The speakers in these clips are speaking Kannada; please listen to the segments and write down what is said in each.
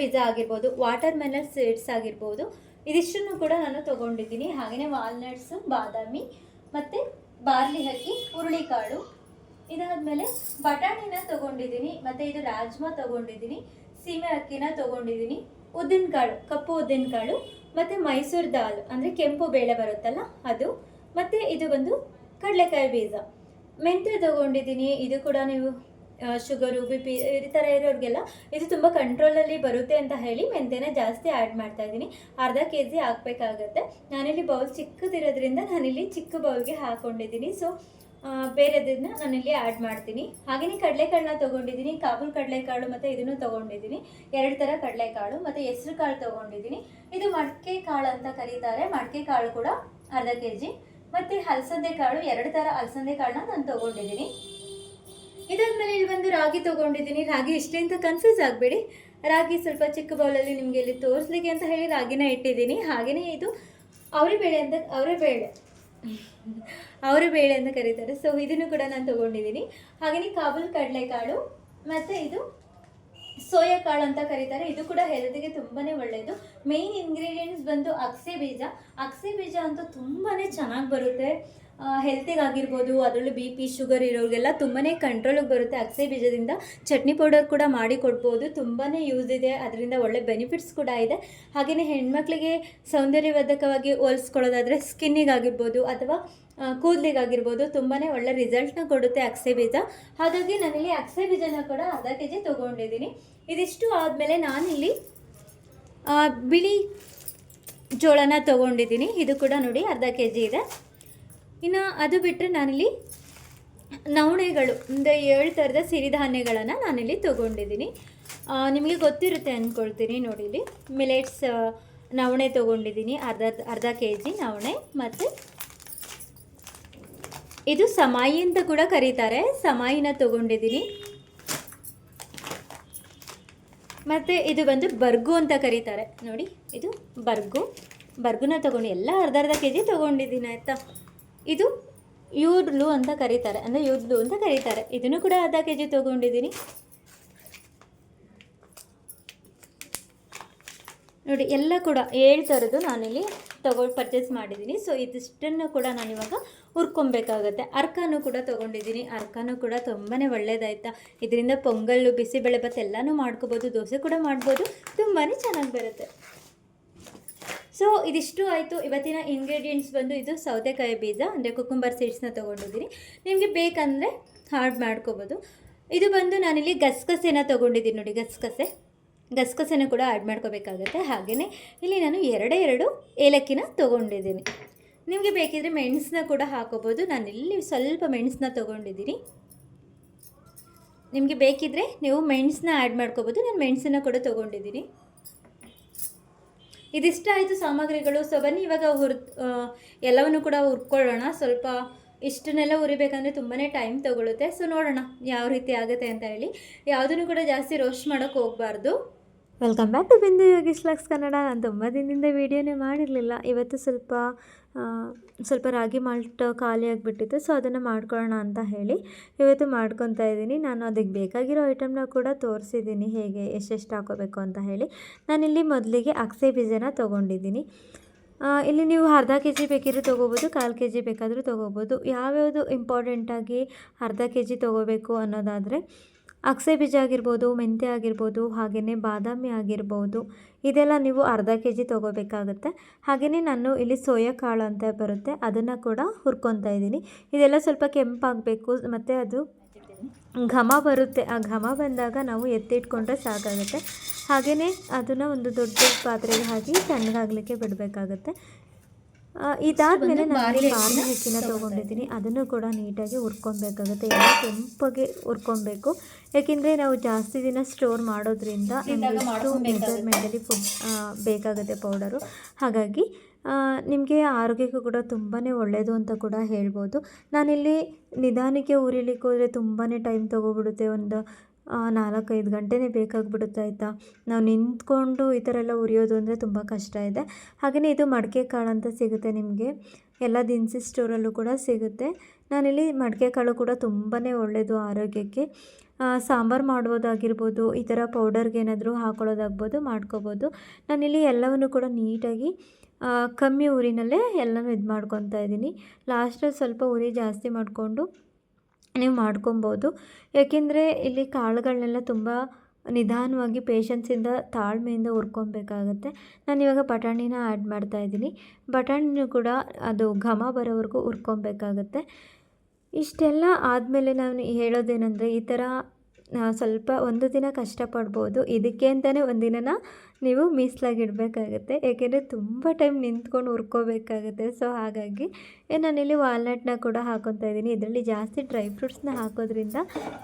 ಬೀಜ ಆಗಿರ್ಬೋದು ವಾಟರ್ ಮೆಲನ್ ಸೀಡ್ಸ್ ಆಗಿರ್ಬೋದು, ಇದಿಷ್ಟನ್ನು ಕೂಡ ನಾನು ತೊಗೊಂಡಿದ್ದೀನಿ. ಹಾಗೆಯೇ ವಾಲ್ನಟ್ಸು ಬಾದಾಮಿ ಮತ್ತು ಬಾರ್ಲಿ ಅಕ್ಕಿ ಹುರುಳಿಕಾಳು. ಇದಾದಮೇಲೆ ಬಟಾಣಿನ ತೊಗೊಂಡಿದ್ದೀನಿ, ಮತ್ತು ಇದು ರಾಜ್ಮಾ ತೊಗೊಂಡಿದ್ದೀನಿ, ಸೀಮೆ ಅಕ್ಕಿನ ತೊಗೊಂಡಿದ್ದೀನಿ. ಉದ್ದಿನಕಾಳು, ಕಪ್ಪು ಉದ್ದಿನಕಾಳು, ಮತ್ತು ಮೈಸೂರು ದಾಲ್, ಅಂದರೆ ಕೆಂಪು ಬೇಳೆ ಬರುತ್ತಲ್ಲ ಅದು. ಮತ್ತು ಇದು ಬಂದು ಕಡಲೆಕಾಯಿ ಬೀಜ. ಮೆಂತ್ಯ ತೊಗೊಂಡಿದ್ದೀನಿ, ಇದು ಕೂಡ ನೀವು ಶುಗರು ಬಿ ಪಿ ಈ ಥರ ಇರೋರಿಗೆಲ್ಲ ಇದು ತುಂಬ ಕಂಟ್ರೋಲಲ್ಲಿ ಬರುತ್ತೆ ಅಂತ ಹೇಳಿ ಮೆಂತೆನ ಜಾಸ್ತಿ ಆ್ಯಡ್ ಮಾಡ್ತಾ ಇದ್ದೀನಿ. ಅರ್ಧ ಕೆ ಜಿ ಹಾಕಬೇಕಾಗತ್ತೆ. ನಾನಿಲ್ಲಿ ಬೌಲ್ ಚಿಕ್ಕದಿರೋದ್ರಿಂದ ನಾನಿಲ್ಲಿ ಚಿಕ್ಕ ಬೌಲ್ಗೆ ಹಾಕ್ಕೊಂಡಿದ್ದೀನಿ ಸೊ ಬೇರೆದನ್ನ ನಾನಿಲ್ಲಿ ಆ್ಯಡ್ ಮಾಡ್ತೀನಿ. ಹಾಗೆಯೇ ಕಡಲೆಕಾಳನ್ನ ತೊಗೊಂಡಿದ್ದೀನಿ. ಕಾಬೂಲ್ ಕಡಲೆಕಾಳು ಮತ್ತು ಇದನ್ನು ತೊಗೊಂಡಿದ್ದೀನಿ. ಎರಡು ಥರ ಕಡಲೆಕಾಳು ಮತ್ತು ಹೆಸ್ರು ಕಾಳು ತೊಗೊಂಡಿದ್ದೀನಿ. ಇದು ಮಡಕೆ ಕಾಳು ಅಂತ ಕರೀತಾರೆ. ಮಡಕೆ ಕಾಳು ಕೂಡ ಅರ್ಧ ಕೆ ಜಿ ಮತ್ತು ಹಲಸಂದೆ ಕಾಳು ಎರಡು ಥರ ಹಲಸಂದೆ ಕಾಳನ್ನ ನಾನು ತೊಗೊಂಡಿದ್ದೀನಿ. ಇದಾದ್ಮೇಲೆ ಇಲ್ಲಿ ಬಂದು ರಾಗಿ ತೊಗೊಂಡಿದ್ದೀನಿ. ರಾಗಿ ಇಷ್ಟೇ ಅಂತ ಕನ್ಫ್ಯೂಸ್ ಆಗಬೇಡಿ. ರಾಗಿ ಸ್ವಲ್ಪ ಚಿಕ್ಕ ಬೌಲಲ್ಲಿ ನಿಮಗೆ ಇಲ್ಲಿ ತೋರಿಸ್ಲಿಕ್ಕೆ ಅಂತ ಹೇಳಿ ರಾಗಿನ ಇಟ್ಟಿದ್ದೀನಿ. ಹಾಗೆಯೇ ಇದು ಅವರೇ ಬೇಳೆ ಅಂತ ಅವರೇ ಬೇಳೆ ಅವರ ಬೇಳೆ ಅಂತ ಕರೀತಾರೆ. ಸೊ ಇದನ್ನು ಕೂಡ ನಾನು ತೊಗೊಂಡಿದ್ದೀನಿ. ಹಾಗೆಯೇ ಕಾಬೂಲ್ ಕಡಲೆಕಾಳು ಮತ್ತು ಇದು ಸೋಯಾ ಕಾಳು ಅಂತ ಕರೀತಾರೆ. ಇದು ಕೂಡ ಹೆಲ್ತಿಗೆ ತುಂಬಾ ಒಳ್ಳೆಯದು ಮೇಯ್ನ್ ಇಂಗ್ರೀಡಿಯೆಂಟ್ಸ್ ಬಂದು ಅಕ್ಸೆ ಬೀಜ. ಅಕ್ಸೆ ಬೀಜ ಅಂತೂ ತುಂಬಾ ಚೆನ್ನಾಗಿ ಬರುತ್ತೆ. ಹೆಲ್ತಿಗಾಗಿರ್ಬೋದು ಅದರಲ್ಲೂ ಬಿ ಪಿ ಶುಗರ್ ಇರೋರಿಗೆಲ್ಲ ತುಂಬಾ ಕಂಟ್ರೋಲಿಗೆ ಬರುತ್ತೆ. ಅಕ್ಸೆ ಬೀಜದಿಂದ ಚಟ್ನಿ ಪೌಡರ್ ಕೂಡ ಮಾಡಿ ಕೊಡ್ಬೋದು. ತುಂಬಾ ಯೂಸ್ ಇದೆ. ಅದರಿಂದ ಒಳ್ಳೆ ಬೆನಿಫಿಟ್ಸ್ ಕೂಡ ಇದೆ. ಹಾಗೆಯೇ ಹೆಣ್ಮಕ್ಳಿಗೆ ಸೌಂದರ್ಯವರ್ಧಕವಾಗಿ ಹೋಲಿಸ್ಕೊಳ್ಳೋದಾದರೆ ಸ್ಕಿನ್ನಿಗಾಗಿರ್ಬೋದು ಅಥವಾ ಕೂದಲಿಗಾಗಿರ್ಬೋದು ತುಂಬಾ ಒಳ್ಳೆ ರಿಸಲ್ಟ್ನ ಕೊಡುತ್ತೆ ಅಕ್ಸೆ ಬೀಜ. ಹಾಗಾಗಿ ನಾನಿಲ್ಲಿ ಅಕ್ಸೆ ಬೀಜನ ಕೂಡ ಅರ್ಧ ಕೆ ಜಿ ತೊಗೊಂಡಿದ್ದೀನಿ. ಇದಿಷ್ಟು ಆದಮೇಲೆ ನಾನಿಲ್ಲಿ ಬಿಳಿ ಜೋಳನ ತೊಗೊಂಡಿದ್ದೀನಿ. ಇದು ಕೂಡ ನೋಡಿ ಅರ್ಧ ಕೆ ಜಿ ಇದೆ. ಇನ್ನು ಅದು ಬಿಟ್ಟರೆ ನಾನಿಲ್ಲಿ ನವಣೆಗಳು, ಅಂದರೆ ಏಳು ಥರದ ಸಿರಿಧಾನ್ಯಗಳನ್ನು ನಾನಿಲ್ಲಿ ತೊಗೊಂಡಿದ್ದೀನಿ. ನಿಮಗೆ ಗೊತ್ತಿರುತ್ತೆ ಅಂದ್ಕೊಳ್ತೀನಿ ನೋಡಿ ಇಲ್ಲಿ. ಮಿಲೆಟ್ಸ್ ನವಣೆ ತೊಗೊಂಡಿದ್ದೀನಿ, ಅರ್ಧ ಅರ್ಧ ಕೆ ಜಿ ನವಣೆ ಮತ್ತು ಇದು ಸಮಾಯಿ ಅಂತ ಕೂಡ ಕರೀತಾರೆ. ಸಮಾಯಿನ ತೊಗೊಂಡಿದ್ದೀನಿ. ಮತ್ತು ಇದು ಬಂದು ಬರ್ಗು ಅಂತ ಕರೀತಾರೆ. ನೋಡಿ, ಇದು ಬರ್ಗು. ಬರ್ಗುನ ತೊಗೊಂಡು ಎಲ್ಲ ಅರ್ಧ ಅರ್ಧ ಕೆ ಜಿ ತೊಗೊಂಡಿದ್ದೀನಿ, ಆಯಿತಾ? ಇದು ಯೂಡ್ಲು ಅಂತ ಕರೀತಾರೆ. ಅಂದರೆ ಯೂದ್ಲು ಅಂತ ಕರೀತಾರೆ. ಇದನ್ನು ಕೂಡ ಅರ್ಧ ಕೆ ಜಿ ತೊಗೊಂಡಿದ್ದೀನಿ. ನೋಡಿ, ಎಲ್ಲ ಕೂಡ ಏಳು ಥರದ್ದು ನಾನಿಲ್ಲಿ ತಗೊ ಪರ್ಚೇಸ್ ಮಾಡಿದ್ದೀನಿ. ಸೊ ಇದಿಷ್ಟನ್ನು ಕೂಡ ನಾನು ಇವಾಗ ಹುರ್ಕೊಬೇಕಾಗತ್ತೆ. ಅರ್ಕನೂ ಕೂಡ ತೊಗೊಂಡಿದ್ದೀನಿ. ಅರ್ಕನೂ ಕೂಡ ತುಂಬಾ ಒಳ್ಳೇದಾಯ್ತಾ. ಇದರಿಂದ ಪೊಂಗಲ್ಲು ಬಿಸಿಬೇಳೆಭಾತ್ ಎಲ್ಲನೂ ಮಾಡ್ಕೋಬೋದು. ದೋಸೆ ಕೂಡ ಮಾಡ್ಬೋದು. ತುಂಬಾ ಚೆನ್ನಾಗಿ ಬರುತ್ತೆ. ಸೊ ಇದಿಷ್ಟು ಆಯಿತು. ಇವತ್ತಿನ ಇಂಗ್ರೀಡಿಯೆಂಟ್ಸ್ ಬಂದು ಇದು ಸೌತೆಕಾಯಿ ಬೀಜ, ಅಂದರೆ ಕುಕುಂಬರ್ ಸೀಡ್ಸ್ನ ತೊಗೊಂಡಿದ್ದೀನಿ. ನಿಮಗೆ ಬೇಕಂದರೆ ಹಾರ್ಡ್ ಮಾಡ್ಕೋಬೋದು. ಇದು ಬಂದು ನಾನಿಲ್ಲಿ ಗಸಗಸೆನ ತೊಗೊಂಡಿದ್ದೀನಿ ನೋಡಿ, ಗಸಗಸೆ. ಗಸಗಸೆನ ಕೂಡ ಆ್ಯಡ್ ಮಾಡ್ಕೋಬೇಕಾಗತ್ತೆ. ಹಾಗೆಯೇ ಇಲ್ಲಿ ನಾನು ಎರಡೇ ಎರಡು ಏಲಕ್ಕಿನ ತೊಗೊಂಡಿದ್ದೀನಿ. ನಿಮಗೆ ಬೇಕಿದ್ರೆ ಮೆಣಸನ್ನ ಕೂಡ ಹಾಕೋಬೋದು. ನಾನು ಇಲ್ಲಿ ಸ್ವಲ್ಪ ಮೆಣಸನ್ನ ತೊಗೊಂಡಿದ್ದೀನಿ. ನಿಮಗೆ ಬೇಕಿದ್ರೆ ನೀವು ಮೆಣಸನ್ನ ಆ್ಯಡ್ ಮಾಡ್ಕೋಬೋದು. ನಾನು ಮೆಣಸನ್ನ ಕೂಡ ತೊಗೊಂಡಿದ್ದೀನಿ. ಇದಿಷ್ಟ ಆಯಿತು ಸಾಮಗ್ರಿಗಳು. ಸೊ ಬನ್ನಿ, ಇವಾಗ ಹುರ್ ಎಲ್ಲವನ್ನು ಕೂಡ ಹುರ್ಕೊಳ್ಳೋಣ. ಸ್ವಲ್ಪ ಇಷ್ಟನ್ನೆಲ್ಲ ಉರಿಬೇಕಂದ್ರೆ ತುಂಬಾ ಟೈಮ್ ತೊಗೊಳುತ್ತೆ. ಸೊ ನೋಡೋಣ ಯಾವ ರೀತಿ ಆಗುತ್ತೆ ಅಂತ ಹೇಳಿ. ಯಾವುದನ್ನು ಕೂಡ ಜಾಸ್ತಿ ರೋಸ್ಟ್ ಮಾಡೋಕ್ಕೆ ಹೋಗಬಾರ್ದು. ವೆಲ್ಕಮ್ ಬ್ಯಾಕ್ ಟು ಬಿಂದು ಯೋಗೀಶ್ ಲಾಕ್ಸ್ ಕನ್ನಡ ನಾನು ತುಂಬ ದಿನದಿಂದ ವೀಡಿಯೋನೇ ಮಾಡಿರಲಿಲ್ಲ. ಇವತ್ತು ಸ್ವಲ್ಪ ಸ್ವಲ್ಪ ರಾಗಿ ಮಾಲ್ಟ್ ಖಾಲಿ ಆಗಿಬಿಟ್ಟಿತ್ತು, ಸೊ ಅದನ್ನು ಮಾಡ್ಕೊಳ್ಳೋಣ ಅಂತ ಹೇಳಿ ಇವತ್ತು ಮಾಡ್ಕೊತಾ ಇದ್ದೀನಿ. ನಾನು ಅದಕ್ಕೆ ಬೇಕಾಗಿರೋ ಐಟಮ್ನ ಕೂಡ ತೋರಿಸಿದ್ದೀನಿ, ಹೇಗೆ ಎಷ್ಟೆಷ್ಟು ಹಾಕೋಬೇಕು ಅಂತ ಹೇಳಿ. ನಾನಿಲ್ಲಿ ಮೊದಲಿಗೆ ಅಕ್ಸೆ ಬೀಜನ ತೊಗೊಂಡಿದ್ದೀನಿ. ಇಲ್ಲಿ ನೀವು ಅರ್ಧ ಕೆ ಜಿ ಬೇಕಿದ್ರೂ ತೊಗೋಬೋದು, ಕಾಲು ಕೆ ಜಿ ಬೇಕಾದರೂ ತೊಗೋಬೋದು. ಯಾವ್ಯಾವುದು ಇಂಪಾರ್ಟೆಂಟಾಗಿ ಅರ್ಧ ಕೆ ಜಿ ತೊಗೋಬೇಕು ಅನ್ನೋದಾದರೆ ಅಕ್ಸೆ ಬೀಜ ಆಗಿರ್ಬೋದು, ಮೆಂತ್ಯ ಆಗಿರ್ಬೋದು ಹಾಗೆಯೇ ಬಾದಾಮಿ ಆಗಿರ್ಬೋದು, ಇದೆಲ್ಲ ನೀವು ಅರ್ಧ ಕೆ ಜಿ ತೊಗೋಬೇಕಾಗುತ್ತೆ. ಹಾಗೆಯೇ ನಾನು ಇಲ್ಲಿ ಸೋಯಾ ಕಾಳು ಅಂತ ಬರುತ್ತೆ, ಅದನ್ನು ಕೂಡ ಹುರ್ಕೊತಾ ಇದ್ದೀನಿ. ಇದೆಲ್ಲ ಸ್ವಲ್ಪ ಕೆಂಪಾಗಬೇಕು, ಮತ್ತು ಅದು ಘಮ ಬರುತ್ತೆ. ಆ ಘಮ ಬಂದಾಗ ನಾವು ಎತ್ತಿಟ್ಕೊಂಡ್ರೆ ಸಾಕಾಗುತ್ತೆ. ಹಾಗೆಯೇ ಅದನ್ನು ಒಂದು ದೊಡ್ಡ ಪಾತ್ರೆಗೆ ಹಾಕಿ ತಣ್ಣಗಾಗಲಿಕ್ಕೆ ಬಿಡಬೇಕಾಗುತ್ತೆ. ಇದಾದಮೇಲೆ ನಾನು ಬಾರ್ಲಿ ಹೆಚ್ಚಿನ ತೊಗೊಂಡಿದ್ದೀನಿ. ಅದನ್ನು ಕೂಡ ನೀಟಾಗಿ ಹುರ್ಕೊಬೇಕಾಗುತ್ತೆ. ಎಲ್ಲ ಕೆಂಪಗೆ ಹುರ್ಕೊಬೇಕು. ಯಾಕೆಂದರೆ ನಾವು ಜಾಸ್ತಿ ದಿನ ಸ್ಟೋರ್ ಮಾಡೋದ್ರಿಂದ ಎಷ್ಟು ಮೆಜರ್ಮೆಂಟಲ್ಲಿ ಫುಡ್ ಬೇಕಾಗುತ್ತೆ ಪೌಡರು. ಹಾಗಾಗಿ ನಿಮಗೆ ಆರೋಗ್ಯಕ್ಕೂ ಕೂಡ ತುಂಬಾ ಒಳ್ಳೆಯದು ಅಂತ ಕೂಡ ಹೇಳ್ಬೋದು. ನಾನಿಲ್ಲಿ ನಿಧಾನಕ್ಕೆ ಉರಿಲಿಕ್ಕೆ ಹೋದರೆ ತುಂಬಾ ಟೈಮ್ ತೊಗೊಬಿಡುತ್ತೆ. ಒಂದು ನಾಲ್ಕೈದು ಗಂಟೆನೇ ಬೇಕಾಗ್ಬಿಡುತ್ತೆ ಆಯಿತಾ? ನಾವು ನಿಂತ್ಕೊಂಡು ಈ ಥರ ಎಲ್ಲ ಉರಿಯೋದು ಅಂದರೆ ತುಂಬ ಕಷ್ಟ ಇದೆ. ಹಾಗೆಯೇ ಇದು ಮಡಿಕೆ ಕಾಳು ಅಂತ ಸಿಗುತ್ತೆ ನಿಮಗೆ. ಎಲ್ಲ ದಿನಸಿ ಸ್ಟೋರಲ್ಲೂ ಕೂಡ ಸಿಗುತ್ತೆ. ನಾನಿಲ್ಲಿ ಮಡಿಕೆ ಕಾಳು ಕೂಡ ತುಂಬಾ ಒಳ್ಳೆಯದು ಆರೋಗ್ಯಕ್ಕೆ. ಸಾಂಬಾರು ಮಾಡ್ಬೋದಾಗಿರ್ಬೋದು, ಈ ಥರ ಪೌಡರ್ಗೆ ಏನಾದರೂ ಹಾಕೊಳ್ಳೋದಾಗ್ಬೋದು, ಮಾಡ್ಕೋಬೋದು. ನಾನಿಲ್ಲಿ ಎಲ್ಲವನ್ನು ಕೂಡ ನೀಟಾಗಿ ಕಮ್ಮಿ ಊರಿನಲ್ಲೇ ಎಲ್ಲನೂ ಇದು ಮಾಡ್ಕೊತಾ ಇದ್ದೀನಿ. ಲಾಸ್ಟಲ್ಲಿ ಸ್ವಲ್ಪ ಉರಿ ಜಾಸ್ತಿ ಮಾಡಿಕೊಂಡು ನೀವು ಮಾಡ್ಕೊಬೋದು. ಏಕೆಂದರೆ ಇಲ್ಲಿ ಕಾಳುಗಳನ್ನೆಲ್ಲ ತುಂಬ ನಿಧಾನವಾಗಿ ಪೇಷನ್ಸಿಂದ ತಾಳ್ಮೆಯಿಂದ ಹುರ್ಕೊಬೇಕಾಗತ್ತೆ. ನಾನು ಇವಾಗ ಬಟಾಣಿನ ಆ್ಯಡ್ ಮಾಡ್ತಾ ಇದ್ದೀನಿ. ಬಟಾಣಿನೂ ಕೂಡ ಅದು ಘಮ ಬರೋವರೆಗೂ ಹುರ್ಕೊಬೇಕಾಗತ್ತೆ. ಇಷ್ಟೆಲ್ಲ ಆದಮೇಲೆ ನಾನು ಹೇಳೋದೇನೆಂದರೆ ಈ ಥರ ಸ್ವಲ್ಪ ಒಂದು ದಿನ ಕಷ್ಟಪಡ್ಬೋದು. ಇದಕ್ಕೆ ಅಂತಲೇ ಒಂದಿನ ನೀವು ಮೀಸಲಾಗಿ ಇಡಬೇಕಾಗತ್ತೆ ಏಕೆಂದರೆ ತುಂಬ ಟೈಮ್ ನಿಂತ್ಕೊಂಡು ಹುರ್ಕೋಬೇಕಾಗತ್ತೆ ಸೊ ಹಾಗಾಗಿ ನಾನಿಲ್ಲಿ ವಾಲ್ನಟ್ನ ಕೂಡ ಹಾಕೊತಾ ಇದ್ದೀನಿ. ಇದರಲ್ಲಿ ಜಾಸ್ತಿ ಡ್ರೈ ಫ್ರೂಟ್ಸ್ನ ಹಾಕೋದ್ರಿಂದ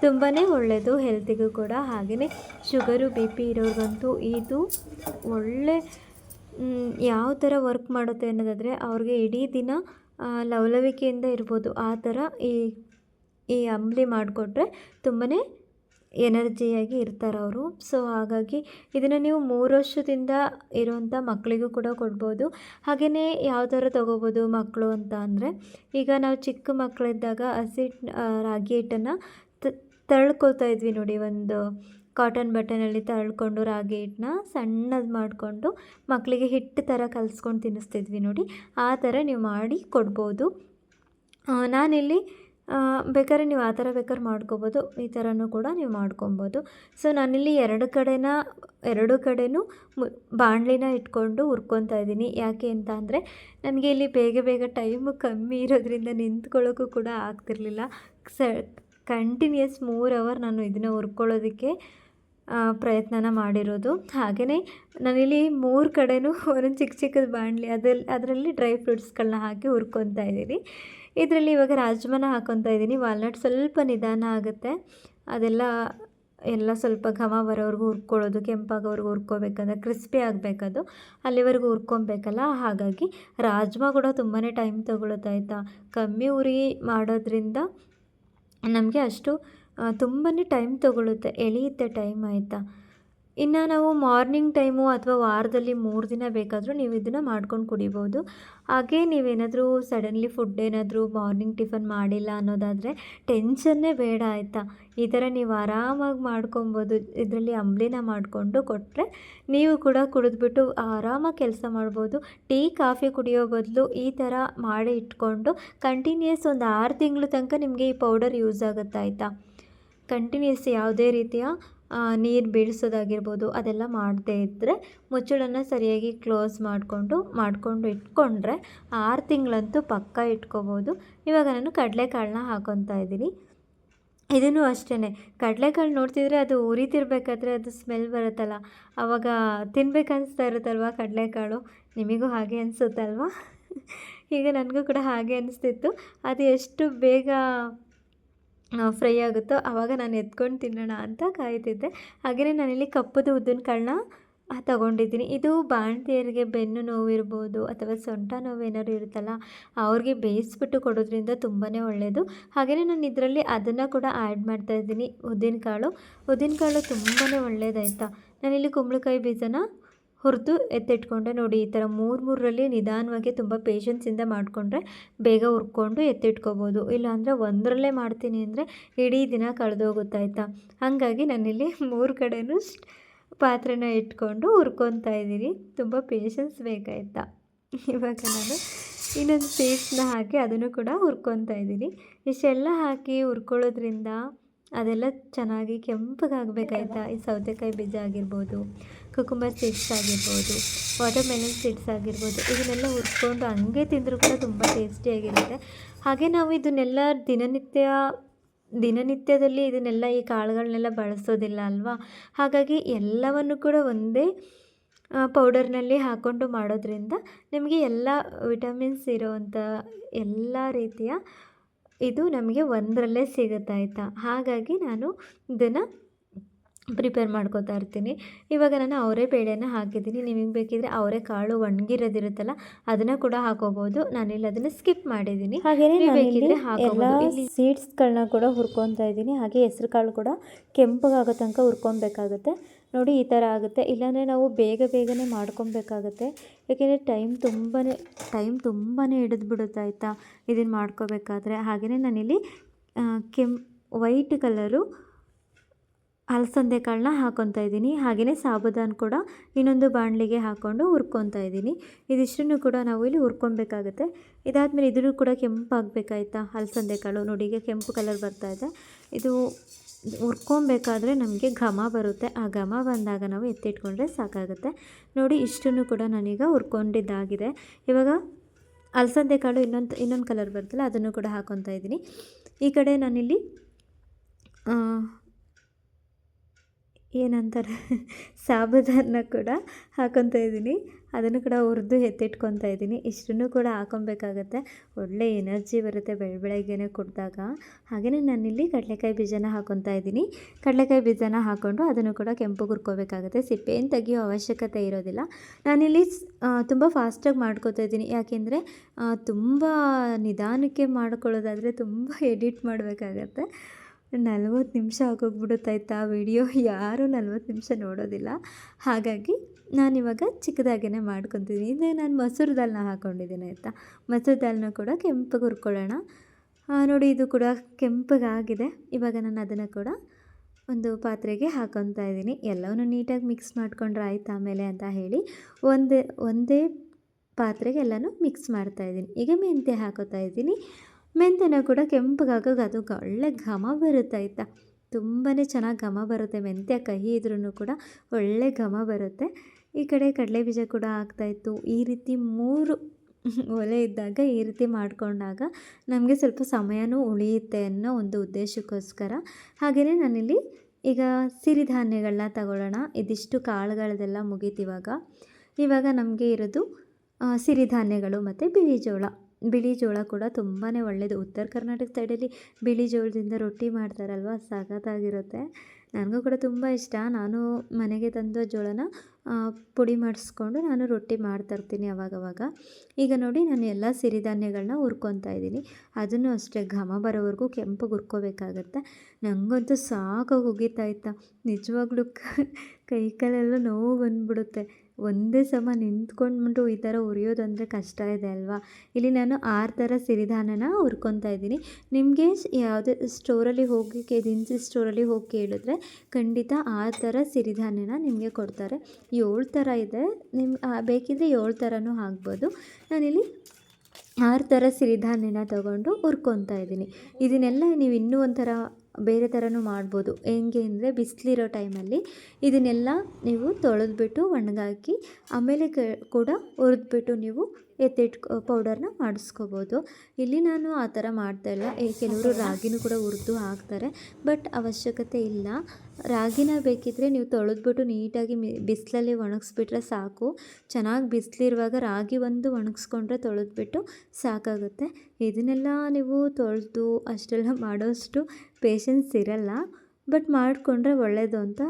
ತುಂಬಾ ಒಳ್ಳೆಯದು ಹೆಲ್ತಿಗೂ ಕೂಡ. ಹಾಗೆಯೇ ಶುಗರು ಬಿ ಪಿ ಇರೋರಿಗಂತೂ ಇದು ಒಳ್ಳೆ ಯಾವ ಥರ ವರ್ಕ್ ಮಾಡುತ್ತೆ ಅನ್ನೋದಾದರೆ, ಅವ್ರಿಗೆ ಇಡೀ ದಿನ ಲವಲವಿಕೆಯಿಂದ ಇರ್ಬೋದು. ಆ ಥರ ಈ ಈ ಅಂಬಲಿ ಮಾಡಿಕೊಟ್ರೆ ತುಂಬಾ ಎನರ್ಜಿಯಾಗಿ ಇರ್ತಾರೆ ಅವರು. ಸೊ ಹಾಗಾಗಿ ಇದನ್ನು ನೀವು ಮೂರು ವರ್ಷದಿಂದ ಇರುವಂಥ ಮಕ್ಕಳಿಗೂ ಕೂಡ ಕೊಡ್ಬೋದು. ಹಾಗೆಯೇ ಯಾವ ಥರ ತೊಗೋಬೋದು ಮಕ್ಕಳು ಅಂತ ಅಂದರೆ, ಈಗ ನಾವು ಚಿಕ್ಕ ಮಕ್ಕಳಿದ್ದಾಗ ಹಸಿ ಹಿಟ್- ರಾಗಿ ಹಿಟ್ಟನ್ನು ತಳ್ಕೊತಾ ಇದ್ವಿ ನೋಡಿ. ಒಂದು ಕಾಟನ್ ಬಟ್ಟೆನಲ್ಲಿ ತಳ್ಕೊಂಡು ರಾಗಿ ಹಿಟ್ಟನ್ನ ಸಣ್ಣದು ಮಾಡಿಕೊಂಡು ಮಕ್ಕಳಿಗೆ ಹಿಟ್ಟು ಥರ ಕಲಿಸ್ಕೊಂಡು ತಿನ್ನಿಸ್ತಿದ್ವಿ ನೋಡಿ. ಆ ಥರ ನೀವು ಮಾಡಿ ಕೊಡ್ಬೋದು. ನಾನಿಲ್ಲಿ ಬೇಕಾದ್ರೆ ನೀವು ಆ ಥರ ಬೇಕಾದ್ರೆ ಮಾಡ್ಕೋಬೋದು, ಈ ಥರನೂ ಕೂಡ ನೀವು ಮಾಡ್ಕೊಬೋದು. ಸೊ ನಾನಿಲ್ಲಿ ಎರಡು ಕಡೆನ, ಎರಡು ಕಡೆನೂ ಬಾಣಲಿನ ಇಟ್ಕೊಂಡು ಹುರ್ಕೊತಾ ಇದ್ದೀನಿ. ಯಾಕೆ ಅಂತ ಅಂದರೆ, ನನಗೆ ಇಲ್ಲಿ ಬೇಗ ಬೇಗ ಟೈಮು ಕಮ್ಮಿ ಇರೋದ್ರಿಂದ ನಿಂತ್ಕೊಳ್ಳೋಕ್ಕೂ ಕೂಡ ಆಗ್ತಿರ್ಲಿಲ್ಲ. ಸ ಕಂಟಿನ್ಯೂಸ್ ಮೂರು ಅವರ್ ನಾನು ಇದನ್ನು ಹುರ್ಕೊಳ್ಳೋದಕ್ಕೆ ಪ್ರಯತ್ನನ ಮಾಡಿರೋದು. ಹಾಗೆಯೇ ನಾನಿಲ್ಲಿ ಮೂರು ಕಡೆನೂ ಒಂದೊಂದು ಚಿಕ್ಕ ಚಿಕ್ಕದ ಬಾಣಲಿ ಅದರಲ್ಲಿ ಅದರಲ್ಲಿ ಡ್ರೈ ಫ್ರೂಟ್ಸ್ಗಳನ್ನ ಹಾಕಿ ಹುರ್ಕೊತಾ ಇದ್ದೀನಿ. ಇದರಲ್ಲಿ ಇವಾಗ ರಾಜ್ಮನ ಹಾಕೊತಾ ಇದ್ದೀನಿ. ವಾಲ್ನಟ್ ಸ್ವಲ್ಪ ನಿಧಾನ ಆಗುತ್ತೆ. ಅದೆಲ್ಲ, ಎಲ್ಲ ಸ್ವಲ್ಪ ಘಮ ಬರೋವರೆಗೂ ಹುರ್ಕೊಳ್ಳೋದು, ಕೆಂಪಾಗೋವರೆಗೂ ಹುರ್ಕೋಬೇಕಂದ್ರೆ, ಕ್ರಿಸ್ಪಿ ಆಗಬೇಕದು. ಅಲ್ಲಿವರೆಗೂ ಹುರ್ಕೊಬೇಕಲ್ಲ? ಹಾಗಾಗಿ ರಾಜ್ಮಾ ಕೂಡ ತುಂಬಾ ಟೈಮ್ ತೊಗೊಳುತ್ತೆ, ಆಯಿತಾ? ಕಮ್ಮಿ ಉರಿ ಮಾಡೋದ್ರಿಂದ ನಮಗೆ ಅಷ್ಟು ತುಂಬಾ ಟೈಮ್ ತೊಗೊಳುತ್ತೆ. ಎಳೆಯುತ್ತೆ ಟೈಮ್, ಆಯಿತಾ? ಇನ್ನು ನಾವು ಮಾರ್ನಿಂಗ್ ಟೈಮು ಅಥವಾ ವಾರದಲ್ಲಿ ಮೂರು ದಿನ ಬೇಕಾದರೂ ನೀವು ಇದನ್ನು ಮಾಡ್ಕೊಂಡು ಕುಡಿಬೋದು. ಹಾಗೆ ನೀವೇನಾದರೂ ಸಡನ್ಲಿ ಫುಡ್ ಏನಾದರೂ ಮಾರ್ನಿಂಗ್ ಟಿಫನ್ ಮಾಡಿಲ್ಲ ಅನ್ನೋದಾದರೆ ಟೆನ್ಷನ್ನೇ ಬೇಡ ಆಯಿತಾ? ಈ ಥರ ನೀವು ಆರಾಮಾಗಿ ಮಾಡ್ಕೊಬೋದು. ಇದರಲ್ಲಿ ಅಂಬ್ಲಿನ ಮಾಡಿಕೊಂಡು ಕೊಟ್ಟರೆ ನೀವು ಕೂಡ ಕುಡಿದ್ಬಿಟ್ಟು ಆರಾಮಾಗಿ ಕೆಲಸ ಮಾಡ್ಬೋದು. ಟೀ, ಕಾಫಿ ಕುಡಿಯೋ ಬದಲು ಈ ಥರ ಮಾಡಿ ಇಟ್ಕೊಂಡು ಕಂಟಿನ್ಯೂಸ್ ಒಂದು ಆರು ತಿಂಗಳ ತನಕ ನಿಮಗೆ ಈ ಪೌಡರ್ ಯೂಸ್ ಆಗುತ್ತೆ ಆಯಿತಾ? ಕಂಟಿನ್ಯೂಸ್ ಯಾವುದೇ ರೀತಿಯ ನೀರು ಬೀಳಿಸೋದಾಗಿರ್ಬೋದು ಅದೆಲ್ಲ ಮಾಡದೇ ಇದ್ದರೆ ಮುಚ್ಚಳನ್ನು ಸರಿಯಾಗಿ ಕ್ಲೋಸ್ ಮಾಡಿಕೊಂಡು ಮಾಡಿಕೊಂಡು ಇಟ್ಕೊಂಡ್ರೆ ಆರು ತಿಂಗಳಂತೂ ಪಕ್ಕ ಇಟ್ಕೋಬೋದು. ಇವಾಗ ನಾನು ಕಡಲೆಕಾಳನ್ನ ಹಾಕೊತಾ ಇದ್ದೀನಿ. ಇದನ್ನು ಅಷ್ಟೇ ಕಡಲೆಕಾಳು ನೋಡ್ತಿದ್ರೆ ಅದು ಉರಿತಿರ್ಬೇಕಾದ್ರೆ ಅದು ಸ್ಮೆಲ್ ಬರುತ್ತಲ್ಲ. ಆವಾಗ ತಿನ್ಬೇಕನ್ನಿಸ್ತಾ ಇರುತ್ತಲ್ವಾ ಕಡಲೆಕಾಳು? ನಿಮಗೂ ಹಾಗೆ ಅನಿಸುತ್ತಲ್ವ? ಈಗ ನನಗೂ ಕೂಡ ಹಾಗೆ ಅನಿಸ್ತಿತ್ತು. ಅದು ಎಷ್ಟು ಬೇಗ ಫ್ರೈ ಆಗುತ್ತೋ ಆವಾಗ ನಾನು ಎತ್ಕೊಂಡು ತಿನ್ನೋಣ ಅಂತ ಕಾಯ್ತಿದ್ದೆ. ಹಾಗೆಯೇ ನಾನಿಲ್ಲಿ ಕಪ್ಪದ ಉದ್ದಿನ ಕಾಳನ್ನ ತಗೊಂಡಿದ್ದೀನಿ. ಇದು ಬಾಣಂತಿಯರಿಗೆ ಬೆನ್ನು ನೋವು ಇರ್ಬೋದು ಅಥವಾ ಸೊಂಟ ನೋವು ಏನಾದ್ರು ಇರುತ್ತಲ್ಲ, ಅವ್ರಿಗೆ ಬೇಯಿಸ್ಬಿಟ್ಟು ಕೊಡೋದ್ರಿಂದ ತುಂಬಾ ಒಳ್ಳೆಯದು ಹಾಗೆಯೇ ನಾನು ಇದರಲ್ಲಿ ಅದನ್ನು ಕೂಡ ಆ್ಯಡ್ ಮಾಡ್ತಾ ಇದ್ದೀನಿ ಉದ್ದಿನಕಾಳು ಉದ್ದಿನಕಾಳು ತುಂಬಾ ಒಳ್ಳೆಯದಾಯ್ತಾ ನಾನಿಲ್ಲಿ ಕುಂಬಳಕಾಯಿ ಬೀಜನ ಹುರಿದು ಎತ್ತಿಟ್ಕೊಂಡೆ ನೋಡಿ, ಈ ಥರ ಮೂರು ಮೂರರಲ್ಲಿ ನಿಧಾನವಾಗಿ ತುಂಬ ಪೇಷನ್ಸಿಂದ ಮಾಡಿಕೊಂಡ್ರೆ ಬೇಗ ಹುರ್ಕೊಂಡು ಎತ್ತಿಟ್ಕೋಬೋದು. ಇಲ್ಲಾಂದರೆ ಒಂದರಲ್ಲೇ ಮಾಡ್ತೀನಿ ಅಂದರೆ ಇಡೀ ದಿನ ಕಳೆದೋಗುತ್ತಾಯ್ತಾ ಹಾಗಾಗಿ ನಾನಿಲ್ಲಿ ಮೂರು ಕಡೆಯೂ ಪಾತ್ರೆನ ಇಟ್ಕೊಂಡು ಹುರ್ಕೊತಾ ಇದ್ದೀನಿ. ತುಂಬ ಪೇಷನ್ಸ್ ಬೇಕಾಯ್ತಾ? ಇವಾಗ ನಾನು ಇನ್ನೊಂದು ಪೇಸ್ಟ್ನ ಹಾಕಿ ಅದನ್ನು ಕೂಡ ಹುರ್ಕೊತಾ ಇದ್ದೀನಿ. ಇಷ್ಟೆಲ್ಲ ಹಾಕಿ ಹುರ್ಕೊಳ್ಳೋದ್ರಿಂದ ಅದೆಲ್ಲ ಚೆನ್ನಾಗಿ ಕೆಂಪಗಾಗಬೇಕಾಯ್ತಾ? ಈ ಸೌತೆಕಾಯಿ ಬೀಜ ಆಗಿರ್ಬೋದು. ಕುಕುಂಬರ್ ಸೀಡ್ಸ್ ಆಗಿರ್ಬೋದು ವಾಟರ್ ಮೆಲನ್ ಸೀಡ್ಸ್ ಆಗಿರ್ಬೋದು, ಇದನ್ನೆಲ್ಲ ಹುರ್ಕೊಂಡು ಹಂಗೆ ತಿಂದರೂ ಕೂಡ ತುಂಬ ಟೇಸ್ಟಿಯಾಗಿರುತ್ತೆ ಹಾಗೆ ನಾವು ಇದನ್ನೆಲ್ಲ ದಿನನಿತ್ಯ, ದಿನನಿತ್ಯದಲ್ಲಿ ಇದನ್ನೆಲ್ಲ ಈ ಕಾಳುಗಳನ್ನೆಲ್ಲ ಬಳಸೋದಿಲ್ಲ ಅಲ್ವಾ? ಹಾಗಾಗಿ ಎಲ್ಲವನ್ನು ಕೂಡ ಒಂದೇ ಪೌಡರ್ನಲ್ಲಿ ಹಾಕ್ಕೊಂಡು ಮಾಡೋದ್ರಿಂದ ನಿಮಗೆ ಎಲ್ಲ ವಿಟಮಿನ್ಸ್ ಇರೋವಂಥ ಎಲ್ಲ ರೀತಿಯ ಇದು ನಮಗೆ ಒಂದರಲ್ಲೇ ಸಿಗುತ್ತಾ ಆಯಿತಾ ಹಾಗಾಗಿ ನಾನು ಇದನ್ನು ಪ್ರಿಪೇರ್ ಮಾಡ್ಕೋತಾ ಇರ್ತೀನಿ. ಇವಾಗ ನಾನು ಅವರೇ ಬೇಳೆನ ಹಾಕಿದ್ದೀನಿ. ನಿಮಗೆ ಬೇಕಿದ್ರೆ ಅವರೇ ಕಾಳು ಒಣಗಿರೋದಿರುತ್ತಲ್ಲ ಅದನ್ನು ಕೂಡ ಹಾಕೋಬೋದು ನಾನಿಲ್ಲಿ ಅದನ್ನು ಸ್ಕಿಪ್ ಮಾಡಿದ್ದೀನಿ. ಹಾಗೆಯೇ ಹಾಕೋಬೋದು. ಎಲ್ಲ ಸೀಡ್ಸ್ಗಳನ್ನ ಕೂಡ ಹುರ್ಕೊತಾ ಇದ್ದೀನಿ. ಹಾಗೆ ಹೆಸ್ರು ಕಾಳು ಕೂಡ ಕೆಂಪಗಾಗೋ ತನಕ ಹುರ್ಕೊಬೇಕಾಗುತ್ತೆ. ನೋಡಿ ಈ ಥರ ಆಗುತ್ತೆ. ಇಲ್ಲಾಂದರೆ ನಾವು ಬೇಗ ಬೇಗನೆ ಮಾಡ್ಕೊಬೇಕಾಗತ್ತೆ. ಯಾಕೆಂದರೆ ಟೈಮ್ ತುಂಬಾ ಟೈಮ್ ತುಂಬಾ ಹಿಡಿದ್ಬಿಡುತ್ತೆ ಆಯಿತಾ ಇದನ್ನು ಮಾಡ್ಕೋಬೇಕಾದ್ರೆ. ಹಾಗೆಯೇ ನಾನಿಲ್ಲಿ ಕೆಂಪ್ ವೈಟ್ ಕಲರು ಅಲಸಂದೆ ಕಾಳನ್ನ ಹಾಕ್ಕೊತಾ ಇದ್ದೀನಿ. ಹಾಗೆಯೇ ಸಾಬುದಾನ ಕೂಡ ಇನ್ನೊಂದು ಬಾಣಲಿಗೆ ಹಾಕ್ಕೊಂಡು ಹುರ್ಕೊತಾ ಇದ್ದೀನಿ. ಇದಿಷ್ಟನ್ನು ಕೂಡ ನಾವು ಇಲ್ಲಿ ಹುರ್ಕೊಬೇಕಾಗುತ್ತೆ. ಇದಾದಮೇಲೆ ಇದನ್ನು ಕೂಡ ಕೆಂಪಾಗಬೇಕಾಯ್ತಾ ಅಲಸಂದೆ ಕಾಳು ನೋಡಿ ಕೆಂಪು ಕಲರ್ ಬರ್ತಾ ಇದೆ. ಇದು ಹುರ್ಕೊಬೇಕಾದ್ರೆ ನಮಗೆ ಘಮ ಬರುತ್ತೆ. ಆ ಘಮ ಬಂದಾಗ ನಾವು ಎತ್ತಿಟ್ಕೊಂಡ್ರೆ ಸಾಕಾಗುತ್ತೆ. ನೋಡಿ, ಇಷ್ಟನ್ನು ಕೂಡ ನಾನೀಗ ಹುರ್ಕೊಂಡಿದ್ದಾಗಿದೆ. ಇವಾಗ ಅಲಸಂದೆ ಕಾಳು ಇನ್ನೊಂದು ಇನ್ನೊಂದು ಕಲರ್ ಬರ್ತಲ್ಲ, ಅದನ್ನು ಕೂಡ ಹಾಕೊತಾ ಇದ್ದೀನಿ. ಈ ಕಡೆ ನಾನಿಲ್ಲಿ ಏನಂತಾರೆ? ಸಾಬುದಾನ ಕೂಡ ಹಾಕೊತ ಇದ್ದೀನಿ. ಅದನ್ನು ಕೂಡ ಹುರಿದು ಎತ್ತಿಟ್ಕೊತಾ ಇದ್ದೀನಿ. ಇಷ್ಟನ್ನು ಕೂಡ ಹಾಕೊಬೇಕಾಗತ್ತೆ. ಒಳ್ಳೆ ಎನರ್ಜಿ ಬರುತ್ತೆ ಬೆಳೆ, ಬೆಳಗ್ಗೆನೆ ಕುಡಿದಾಗ. ಹಾಗೆಯೇ ನಾನಿಲ್ಲಿ ಕಡಲೆಕಾಯಿ ಬೀಜನ ಹಾಕೊತಾ ಇದ್ದೀನಿ. ಕಡಲೆಕಾಯಿ ಬೀಜನ ಹಾಕ್ಕೊಂಡು ಅದನ್ನು ಕೂಡ ಕೆಂಪು ಹುರ್ಕೋಬೇಕಾಗುತ್ತೆ. ಸಿಪ್ಪೆಯನ್ನು ತೆಗಿಯೋ ಅವಶ್ಯಕತೆ ಇರೋದಿಲ್ಲ. ನಾನಿಲ್ಲಿ ತುಂಬ ಫಾಸ್ಟಾಗಿ ಮಾಡ್ಕೋತಾ ಇದ್ದೀನಿ. ಯಾಕೆಂದರೆ ತುಂಬ ನಿಧಾನಕ್ಕೆ ಮಾಡ್ಕೊಳ್ಳೋದಾದರೆ ತುಂಬ ಎಡಿಟ್ ಮಾಡಬೇಕಾಗತ್ತೆ. ನಲ್ವತ್ತು ನಿಮಿಷ ಆಗೋಗ್ಬಿಡುತ್ತಾಯ್ತಾ ವಿಡಿಯೋ? ಯಾರೂ ನಲ್ವತ್ತು ನಿಮಿಷ ನೋಡೋದಿಲ್ಲ. ಹಾಗಾಗಿ ನಾನಿವಾಗ ಚಿಕ್ಕದಾಗೇ ಮಾಡ್ಕೊತೀನಿ ಇದು ನಾನು ಮೊಸರು ದಾಲ್ನ ಹಾಕ್ಕೊಂಡಿದ್ದೀನಿ ಆಯಿತಾ? ಮೊಸರು ದಾಲ್ನ ಕೂಡ ಕೆಂಪಗೆ ಹುರ್ಕೊಳ್ಳೋಣ. ನೋಡಿ ಇದು ಕೂಡ ಕೆಂಪಗಾಗಿದೆ. ಇವಾಗ ನಾನು ಅದನ್ನು ಕೂಡ ಒಂದು ಪಾತ್ರೆಗೆ ಹಾಕೊತಾ ಇದ್ದೀನಿ. ಎಲ್ಲವನ್ನೂ ನೀಟಾಗಿ ಮಿಕ್ಸ್ ಮಾಡ್ಕೊಂಡ್ರೆ ಆಯ್ತು ಆಮೇಲೆ ಅಂತ ಹೇಳಿ ಒಂದೇ ಒಂದೇ ಪಾತ್ರೆಗೆ ಎಲ್ಲನೂ ಮಿಕ್ಸ್ ಮಾಡ್ತಾಯಿದ್ದೀನಿ ಈಗ ಮೆಂತ್ಯ ಹಾಕೋತಾ ಇದ್ದೀನಿ. ಮೆಂತ್ಯನ ಕೂಡ ಕೆಂಪಗಾಗೋದು ಅದು ಒಳ್ಳೆ ಘಮ ಬರುತ್ತೆ ಆಯಿತಾ? ತುಂಬಾ ಚೆನ್ನಾಗಿ ಘಮ ಬರುತ್ತೆ. ಮೆಂತ್ಯ, ಕಹಿ ಇದ್ರೂ ಕೂಡ ಒಳ್ಳೆ ಘಮ ಬರುತ್ತೆ. ಈ ಕಡೆ ಕಡಲೆ ಬೀಜ ಕೂಡ ಆಗ್ತಾಯಿತ್ತು ಈ ರೀತಿ ಮೂರು ಒಲೆ ಇದ್ದಾಗ ಈ ರೀತಿ ಮಾಡಿಕೊಂಡಾಗ ನಮಗೆ ಸ್ವಲ್ಪ ಸಮಯನೂ ಉಳಿಯುತ್ತೆ ಅನ್ನೋ ಒಂದು ಉದ್ದೇಶಕ್ಕೋಸ್ಕರ. ಹಾಗೆಯೇ ನಾನಿಲ್ಲಿ ಈಗ ಸಿರಿಧಾನ್ಯಗಳನ್ನ ತಗೊಳ್ಳೋಣ. ಇದಿಷ್ಟು ಕಾಳುಗಳದೆಲ್ಲ ಮುಗೀತಿವಾಗ ಇವಾಗ. ನಮಗೆ ಇರೋದು ಸಿರಿಧಾನ್ಯಗಳು ಮತ್ತು ಬಿಳಿ ಜೋಳ. ಬಿಳಿ ಜೋಳ ಕೂಡ ತುಂಬಾ ಒಳ್ಳೆಯದು ಉತ್ತರ ಕರ್ನಾಟಕ ಸೈಡಲ್ಲಿ ಬಿಳಿ ಜೋಳದಿಂದ ರೊಟ್ಟಿ ಮಾಡ್ತಾರಲ್ವ? ಸಖತ್ತಾಗಿರುತ್ತೆ ನನಗೂ ಕೂಡ ತುಂಬ ಇಷ್ಟ. ನಾನು ಮನೆಗೆ ತಂದ ಜೋಳನ ಪುಡಿ ಮಾಡಿಸ್ಕೊಂಡು ನಾನು ರೊಟ್ಟಿ ಮಾಡ್ತಾಯಿರ್ತೀನಿ ಅವಾಗವಾಗ. ಈಗ ನೋಡಿ ನಾನು ಎಲ್ಲ ಸಿರಿಧಾನ್ಯಗಳನ್ನ ಹುರ್ಕೊತಾ ಇದ್ದೀನಿ. ಅದನ್ನು ಅಷ್ಟೇ ಘಮ ಬರೋವರೆಗೂ ಕೆಂಪಗೆ ಹುರ್ಕೋಬೇಕಾಗತ್ತೆ. ನನಗಂತೂ ಸಾಕಾಗಿ ಹೋಗಿತ್ತಾಯ್ತಾ ನಿಜವಾಗ್ಲೂ ಕೈ ಕಾಲೆಲ್ಲ ನೋವು ಬಂದ್ಬಿಡುತ್ತೆ. ಒಂದೇ ಸಮ ನಿಂತ್ಕೊಂಡ್ಬಿಟ್ಟು ಈ ಥರ ಉರಿಯೋದಂದರೆ ಕಷ್ಟ ಇದೆ ಅಲ್ವಾ? ಇಲ್ಲಿ ನಾನು ಆರು ಥರ ಸಿರಿಧಾನನ ಹುರ್ಕೊತಾ ಇದ್ದೀನಿ. ನಿಮಗೆ ಯಾವುದೇ ಸ್ಟೋರಲ್ಲಿ ಹೋಗಿ ಕೆ, ದಿನಸಿ ಸ್ಟೋರಲ್ಲಿ ಹೋಗಿ ಕೇಳಿದ್ರೆ ಖಂಡಿತ ಆರು ಥರ ಸಿರಿಧಾನ್ಯನ ನಿಮಗೆ ಕೊಡ್ತಾರೆ. ಏಳು ಥರ ಇದೆ. ನಿಮ್ಮ ಬೇಕಿದ್ದರೆ ಏಳು ಥರನೂ ಆಗ್ಬೋದು ನಾನಿಲ್ಲಿ ಆರು ಥರ ಸಿರಿಧಾನ್ಯನ ತಗೊಂಡು ಹುರ್ಕೊತಾ ಇದ್ದೀನಿ. ಇದನ್ನೆಲ್ಲ ನೀವು ಇನ್ನೂ ಒಂಥರ ಬೇರೆ ಥರನೂ ಮಾಡ್ಬೋದು. ಹೆಂಗೆ ಅಂದರೆ ಬಿಸಿಲಿರೋ ಟೈಮಲ್ಲಿ ಇದನ್ನೆಲ್ಲ ನೀವು ತೊಳೆದ್ಬಿಟ್ಟು ಒಣಗಾಕಿ ಆಮೇಲೆ ಕೂಡ ಹುರಿದ್ಬಿಟ್ಟು ನೀವು ಎತ್ತಿಟ್ಕೊ ಪೌಡರ್ನ ಮಾಡಿಸ್ಕೋಬೋದು. ಇಲ್ಲಿ ನಾನು ಆ ಥರ ಮಾಡ್ತಾಯಿಲ್ಲ ಇಲ್ಲ. ಕೆಲವರು ರಾಗಿನೂ ಕೂಡ ಹುರಿದು ಹಾಕ್ತಾರೆ, ಬಟ್ ಅವಶ್ಯಕತೆ ಇಲ್ಲ. ರಾಗಿನ ಬೇಕಿದ್ದರೆ ನೀವು ತೊಳೆದ್ಬಿಟ್ಟು ನೀಟಾಗಿ ಮಿ, ಬಿಸಿಲಲ್ಲಿ ಒಣಗಿಸ್ಬಿಟ್ರೆ ಸಾಕು. ಚೆನ್ನಾಗಿ ಬಿಸಿಲಿರುವಾಗ ರಾಗಿ ಒಂದು ಒಣಗಿಸ್ಕೊಂಡ್ರೆ ತೊಳೆದ್ಬಿಟ್ಟು ಸಾಕಾಗುತ್ತೆ. ಇದನ್ನೆಲ್ಲ ನೀವು ತೊಳೆದು ಅಷ್ಟೆಲ್ಲ ಮಾಡೋಷ್ಟು ಪೇಷನ್ಸ್ ಇರಲ್ಲ. ಬಟ್ ಮಾಡಿಕೊಂಡ್ರೆ ಒಳ್ಳೆಯದು ಅಂತ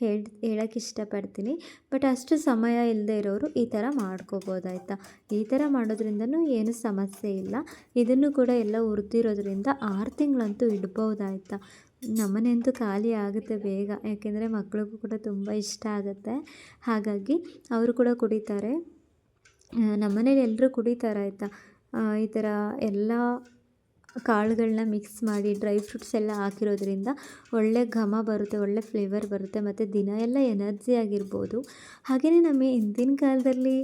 ಹೇಳಿ ಹೇಳೋಕ್ಕೆ ಇಷ್ಟಪಡ್ತೀನಿ. ಬಟ್ ಅಷ್ಟು ಸಮಯ ಇಲ್ಲದೆ ಇರೋರು ಈ ಥರ ಮಾಡ್ಕೋಬೋದಾಯ್ತಾ? ಈ ಥರ ಮಾಡೋದ್ರಿಂದನೂ ಏನು ಸಮಸ್ಯೆ ಇಲ್ಲ. ಇದನ್ನು ಕೂಡ ಎಲ್ಲ ಹುರಿದಿರೋದ್ರಿಂದ ಆರು ತಿಂಗಳಂತೂ ಇಡ್ಬೋದಾಯ್ತಾ? ನಮ್ಮನೆಯಂತೂ ಖಾಲಿ ಆಗುತ್ತೆ ಬೇಗ, ಯಾಕೆಂದರೆ ಮಕ್ಕಳಿಗೂ ಕೂಡ ತುಂಬ ಇಷ್ಟ ಆಗುತ್ತೆ. ಹಾಗಾಗಿ ಅವರು ಕೂಡ ಕುಡಿತಾರೆ. ನಮ್ಮನೇಲಿ ಎಲ್ಲರೂ ಕುಡಿತಾರೆ ಆಯಿತಾ? ಈ ಥರ ಎಲ್ಲ ಕಾಳುಗಳನ್ನ ಮಿಕ್ಸ್ ಮಾಡಿ ಡ್ರೈ ಫ್ರೂಟ್ಸ್ ಎಲ್ಲ ಹಾಕಿರೋದ್ರಿಂದ ಒಳ್ಳೆ ಘಮ ಬರುತ್ತೆ, ಒಳ್ಳೆ ಫ್ಲೇವರ್ ಬರುತ್ತೆ, ಮತ್ತು ದಿನ ಎಲ್ಲ ಎನರ್ಜಿ ಆಗಿರ್ಬೋದು. ಹಾಗೆಯೇ ನಮಗೆ ಹಿಂದಿನ ಕಾಲದಲ್ಲಿ